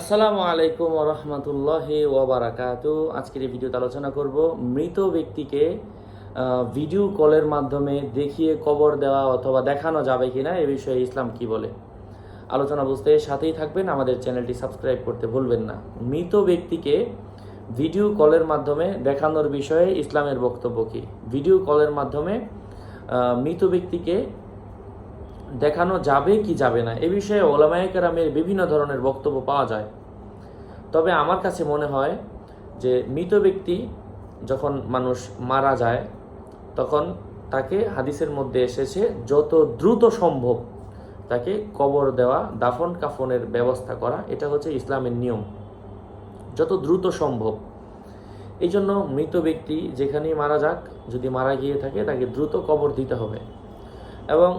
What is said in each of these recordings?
আসসালামু আলাইকুম রহমতুল্লাহি ওবরাকাতু আজকের এই ভিডিওতে আলোচনা করব মৃত ব্যক্তিকে ভিডিও কলের মাধ্যমে দেখিয়ে কবর দেওয়া অথবা দেখানো যাবে কি না এ বিষয়ে ইসলাম কি বলে। আলোচনা বুঝতে সাথেই থাকবেন, আমাদের চ্যানেলটি সাবস্ক্রাইব করতে ভুলবেন না। মৃত ব্যক্তিকে ভিডিও কলের মাধ্যমে দেখানোর বিষয়ে ইসলামের বক্তব্য কী? ভিডিও কলের মাধ্যমে মৃত ব্যক্তিকে দেখানো যাবে কি যাবে না, এ বিষয়ে ওলামায়ে কেরামের বিভিন্ন ধরনের বক্তব্য পাওয়া যায়। তবে আমার কাছে মনে হয় যে মৃত ব্যক্তি যখন মানুষ মারা যায়, তখন তাকে হাদিসের মধ্যে এসেছে, যত দ্রুত সম্ভব তাকে কবর দেওয়া, দাফন কাফনের ব্যবস্থা করা, এটা হচ্ছে ইসলামের নিয়ম। যত দ্রুত সম্ভব। এই জন্য মৃত ব্যক্তি যেখানেই মারা যাক, যদি মারা গিয়ে থাকে, তাকে দ্রুত কবর দিতে হবে। এবং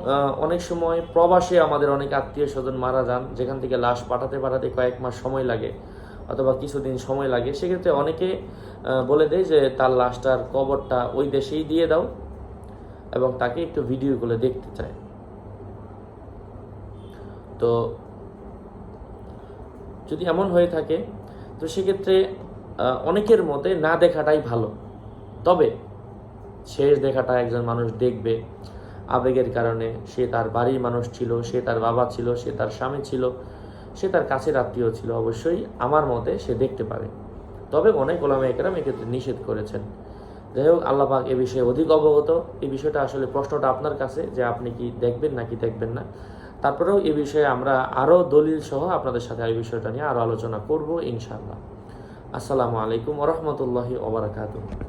অনেক সময় প্রবাসে আমাদের অনেক আত্মীয় স্বজন মারা যান, যেখান থেকে লাশ পাঠাতে পাঠাতে কয়েক মাস সময় লাগে অথবা কিছুদিন সময় লাগে। সেক্ষেত্রে অনেকে বলে দেয় যে তার লাশটার কবরটা ওই দেশেই দিয়ে দাও এবং তাকে একটু ভিডিওগুলো দেখতে চায়। তো যদি এমন হয়ে থাকে, তো সেক্ষেত্রে অনেকের মতে না দেখাটাই ভালো। তবে শেষ দেখাটা একজন মানুষ দেখবে। আবেগের কারণে সে তার বাড়ির মানুষ ছিল, সে তার বাবা ছিল, সে তার স্বামী ছিল, সে তার কাছের আত্মীয় ছিল। অবশ্যই আমার মতে সে দেখতে পারে। তবে অনেক ওলামা একরাম এক্ষেত্রে নিষেধ করেছেন। যাই হোক, আল্লাহ পাক এ বিষয়ে অধিক অবগত। এই বিষয়টা আসলে প্রশ্নটা আপনার কাছে যে আপনি কি দেখবেন নাকি দেখবেন না। তারপরেও এ বিষয়ে আমরা আরও দলিল সহ আপনাদের সাথে এই বিষয়টা নিয়ে আরও আলোচনা করব ইনশাআল্লাহ। আসসালামু আলাইকুম ওরহমতুল্লাহি ওবরাকাতুহ